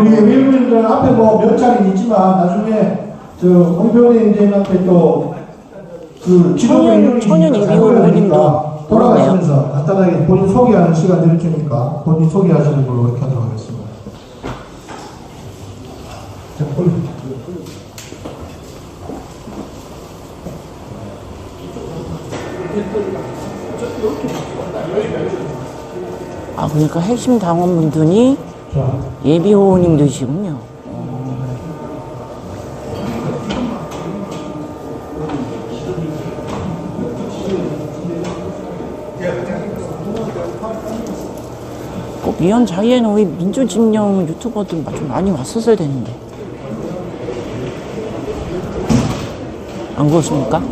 우리 외국인들 앞에 뭐 몇 자리 있지만 나중에 저 홍표님한테 또그 청년- 청년 예비후보님도 돌아가시면서 간단하게 본인 소개하는 시간 드릴 테니까 본인 소개하시는 걸로 이렇게 하도록 하겠습니다. 자. 아, 그러니까 핵심 당원분들이 자, 예비. 꼭 이현 자리에는 우리 민주진영 유튜버들 좀 많이 왔었어야 되는데. 안 그렇습니까?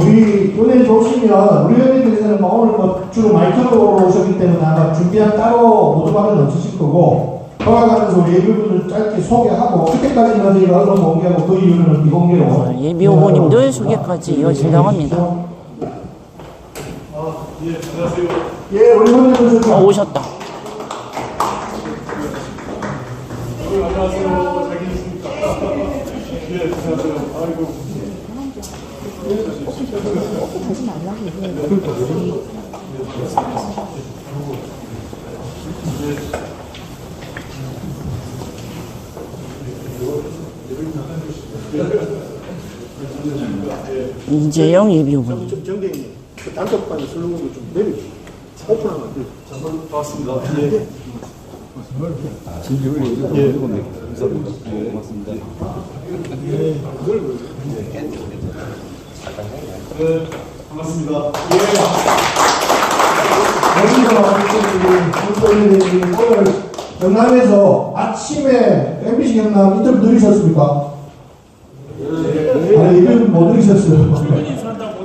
우리 은혜 좋으시면 우리 회원님께서는 뭐 오늘 뭐 주로 마이크로 오셨기 때문에 아마 준비한 따로 모두가는 없으실 거고 돌아가면서 우리 예비분들 짧게 소개하고 그때까지는 저희가 언론 공개하고 그 이유는 비공개로 예비 후보님들 소개까지 이어진다고 합니다. 예, 우리 회원님들 어, 좀 오셨다. 이 재영 예비 후보님. 좀 정경이 그 단톡방에 슬로건을 좀 내려주세요. 오픈하면 안 돼요. 반갑습니다. 여기서 우리 오늘 경남에서 아침에 MBC 경남 인터뷰 들으셨습니까? 아니 이름 못 들으셨어요.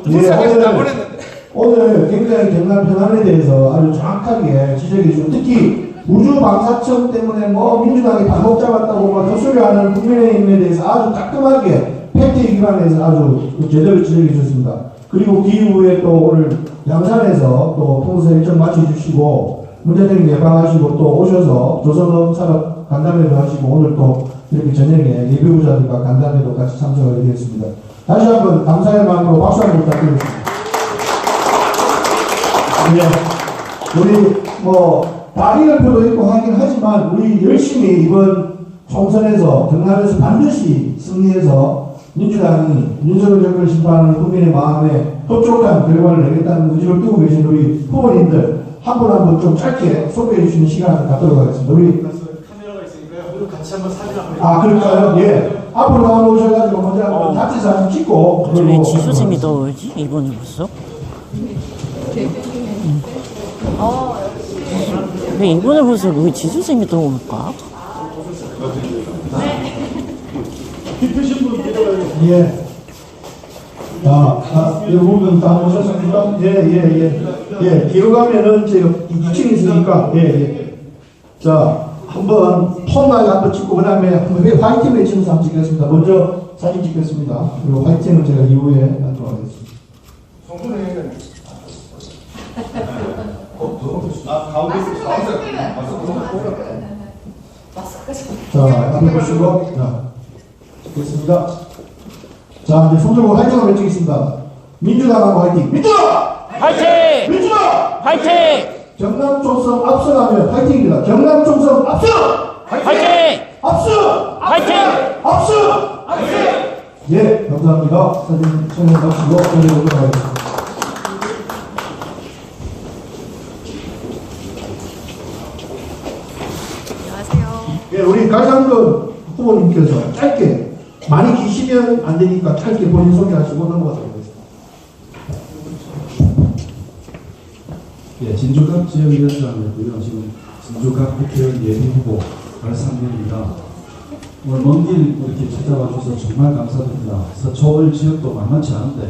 예, 오늘, 오늘 굉장히 경남 현안에 대해서 아주 정확하게 지적해 주고 특히 우주 방사청 때문에 뭐 민주당이 발목 잡았다고 막 헛소리하는 국민의힘에 대해서 아주 따끔하게 팩트 기관에서 아주 제대로 지적해 주셨습니다. 그리고 그 이후에 또 오늘 양산에서 또 통수 일정 맞춰주시고 문제점 예방하시고 또 오셔서 조선업 산업 간담회도 하시고 오늘 또 이렇게 저녁에 예비후보자들과 간담회도 같이 참석하게 되었습니다. 다시 한번 감사의 마음으로 박수 한번 부탁드리겠습니다. 네. 우리 뭐 다리열표도 있고 하긴 하지만 우리 열심히 이번 총선에서 경남에서 반드시 승리해서 민주당이 윤석열 정권을 심판하는 국민의 마음에 흡족한 결과를 내겠다는 의지를 띄고 계신 우리 후보님들 한 분 한 분 좀 짧게 소개해 주시는 시간을 갖도록 하겠습니다. 우리 카메라가 있으니까요. 오늘 같이 한번 사진 한번 아 그럴까요? 예. 앞으로 나오셔가지고 먼저 한번 단체 사진 찍고 왜 지수쌤이 더울지? 이번에 벌써? 음. 왜 이번에 벌써 왜 지수쌤이 더울까? 예. 자, 아, 여러분 다 오셨습니까? 예, 예, 예. 예, 뒤로 가면은 제가 2층 있으니까, 예, 예. 자, 한번 폰나게 한번 찍고, 그 다음에 한번 회- 화이팅 외치면서 한번 찍겠습니다. 먼저 사진 찍겠습니다. 그리고 화이팅은 제가 이후에 하도록 하겠습니다. 아 가운데 자, 앞에 보시고, 자, 찍겠습니다. 자, 이제 손 들고 화이팅을 외치겠습니다. 민주당하고 화이팅! 민주당! 화이팅! 민주당! 화이팅! 경남 총선 앞서가면 화이팅입니다. 경남 총선 앞서! 화이팅! 앞서! 화이팅! 앞서! 예, 감사합니다. 사진 촬영 마치고 전해보도록 하겠습니다. 안녕하세요. 예, 우리 가장근 후보님께서 짧게, 많이 기시면 안 되니까 짧게 본인 소개하시고 넘어가도록 하겠습니다. 예, 진주갑 지역위원장이고요. 지금 진주갑 국회의원 예비 후보 발상민입니다. 오늘 먼 길 이렇게 찾아와 주셔서 정말 감사드립니다. 서초월 지역도 만만치 않은데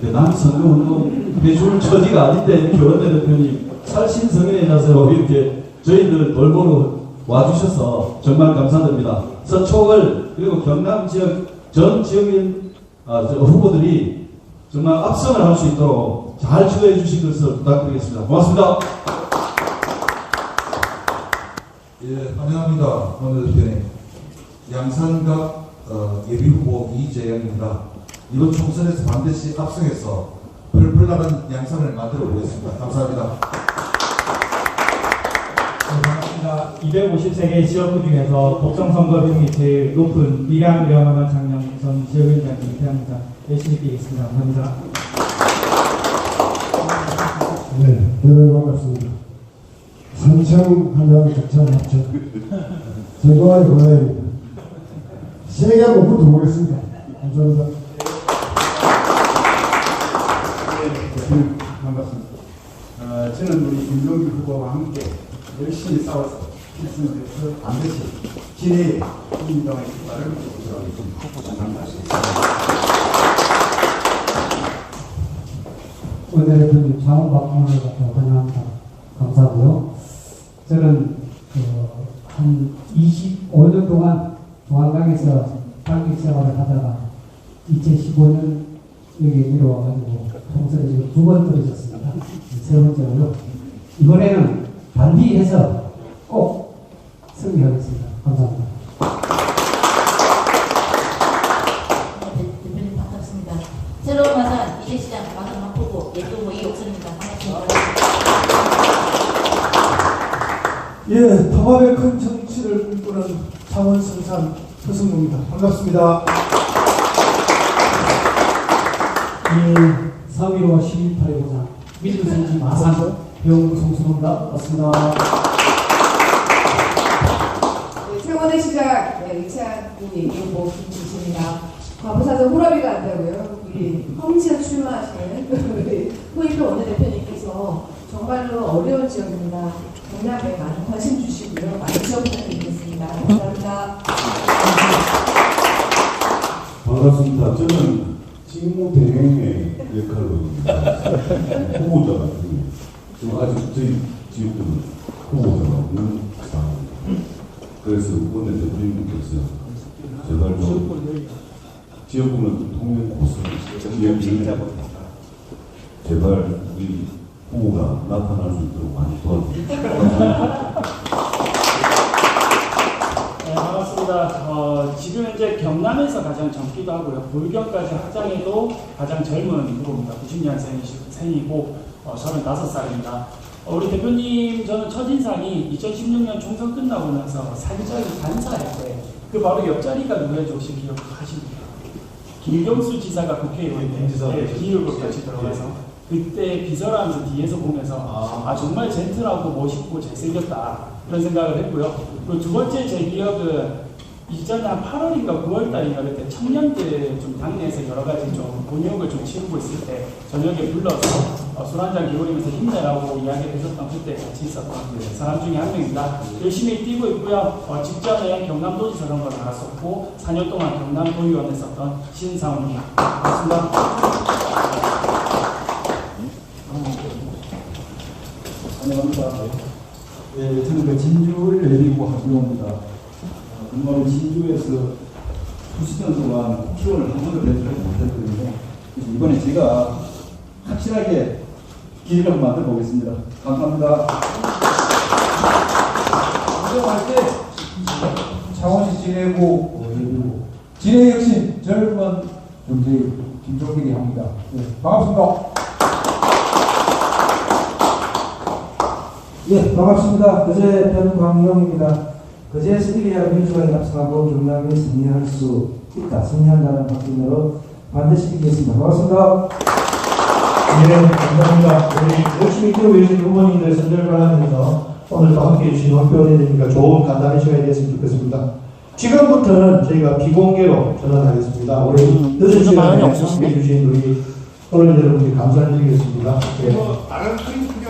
근데 난 선거운동 해줄 처지가 아닌데 이렇게 원내대표님 살신성인에 나서 이렇게 저희들 돌보러 와주셔서 정말 감사드립니다. 서초월 그리고 경남 지역 전 지역인 아, 저 후보들이 정말 압승을 할 수 있도록 잘 지도해 주신 것을 부탁드리겠습니다. 고맙습니다. 예, 환영합니다. 오늘 대표님. 양산갑 어, 예비후보 이재영입니다. 이번 총선에서 반드시 압승해서 펄펄 나간 양산을 만들어 보겠습니다. 감사합니다. 반갑습니다. 250세 지역구 중에서 선거율이 제일 높은 밀양 명함한 장영 전 지역위원장님 대합니다. 열심히 뛰겠습니다. 감사합니다. 네, 대단히 반갑습니다. 산청 한양 격찬 합천 제거의 고향입니다. 세게 한번 붙어보겠습니다. 감사합니다. 네, 반갑습니다. 어, 저는 우리 김종규 후보와 함께 열심히 싸워서 필승해서 반드시 진의 민주당의 깃발을 부여하겠습니다. 감사합니다. 오늘 대표님 자원 바꿈을 갖고 환영합니다. 감사하고요. 저는 어, 한 25년 동안 중앙당에서 당직 생활을 하다가 2015년 여기 내려와가지고 통선에 지금 두 번 떨어졌습니다. 세 번째로요. 이번에는 반디해서 꼭 승리하겠습니다. 감사합니다. 대표님 반갑습니다. 새로운 마산 이대시장 마산 후보 예동호 이옥선입니다. 반갑습니다. 예, 큰 정치를 꿈꾸는 창원 성산 서승무입니다. 반갑습니다. 이3.15 시민팔의 보장 민주생지 마산 병송수입니다. 맞습니다. 네, 창원의 시작 네, 의창이 후보 김지수입니다. 과부사전 호라비가 안 되고요. 우리 험지에 출마하시는 우리 후임표 원내대표님께서 정말로 어려운 지역입니다. 경남에 많은 관심 주시고요. 많은 지원 부탁드리겠습니다. 감사합니다. 반갑습니다. 저는 직무 대행의 역할로 후보자가 지금 아직 저희 지역구는 후보자가 없는. 그래서 오늘 대표님께서 제발 좀 지역구는 통행 고수 지역구는 제발 우리 후보가 나타날 수 있도록 많이 도와주십시오. 네, 반갑습니다. 어, 지금 현재 경남에서 가장 젊기도 하고요. 불경까지 확장해도 가장 젊은 후보입니다. 90년생이고 어, 35살입니다. 어, 우리 대표님 저는 첫인상이 2016년 총선 끝나고 나서 사기자리 반사할 때 그 바로 옆자리가 누구인지 혹시 기억하십니까? 김경수 지사가 국회의원인데 네, 기획국까지 들어가서 그때 비서라면서 뒤에서 보면서 아, 정말 젠틀하고 멋있고 잘생겼다 그런 생각을 했고요. 그리고 두 번째 제 기억은 이전에 한 8월인가 9월달인가 그때 청년들 좀 당내에서 여러 가지 좀 곤욕을 좀 치르고 있을 때 저녁에 불러서 어, 술 한잔 기울이면서 힘내라고 이야기를 해줬던 그때 같이 있었던 그 사람 중에 한 명입니다. 열심히 뛰고 있고요. 어, 직전에 경남도지사 선거를 나갔었고 4년 동안 경남도의원 했었던 신상훈입니다. 반갑습니다. 안녕합니다. 예, 저는 그 진주를 내리고 하기로입니다. 어, 그동안 진주에서 수시년 동안 국회의원을 한 번도 내주지 못했거든요. 그래서 이번에 제가 확실하게 기회를 한번 만들어 보겠습니다. 감사합니다. 인정할 때 창원시 지내고 예비고 진해 역시 젊은 정치 김종길이 합니다. 네, 반갑습니다. 예, 반갑습니다. 그제 변광영입니다. 그제에서 이겨야 민주당이 합성하고 경남이 승리할 수 있다. 승리한다는 확신으로 반드시 이기겠습니다. 반갑습니다. 예, 감사합니다. 우리 열심히 뛰고 계신 후보님들 선별 바라면서 오늘 또 함께 해주신 학교원님과 좋은 간단한 시간이 됐으면 좋겠습니다. 지금부터는 저희가 비공개로 전환하겠습니다. 우리 음, 늦은 시간에. 함께 해주신 우리 언론 여러분께 감사드리겠습니다. 예. 다른 크림 필요하신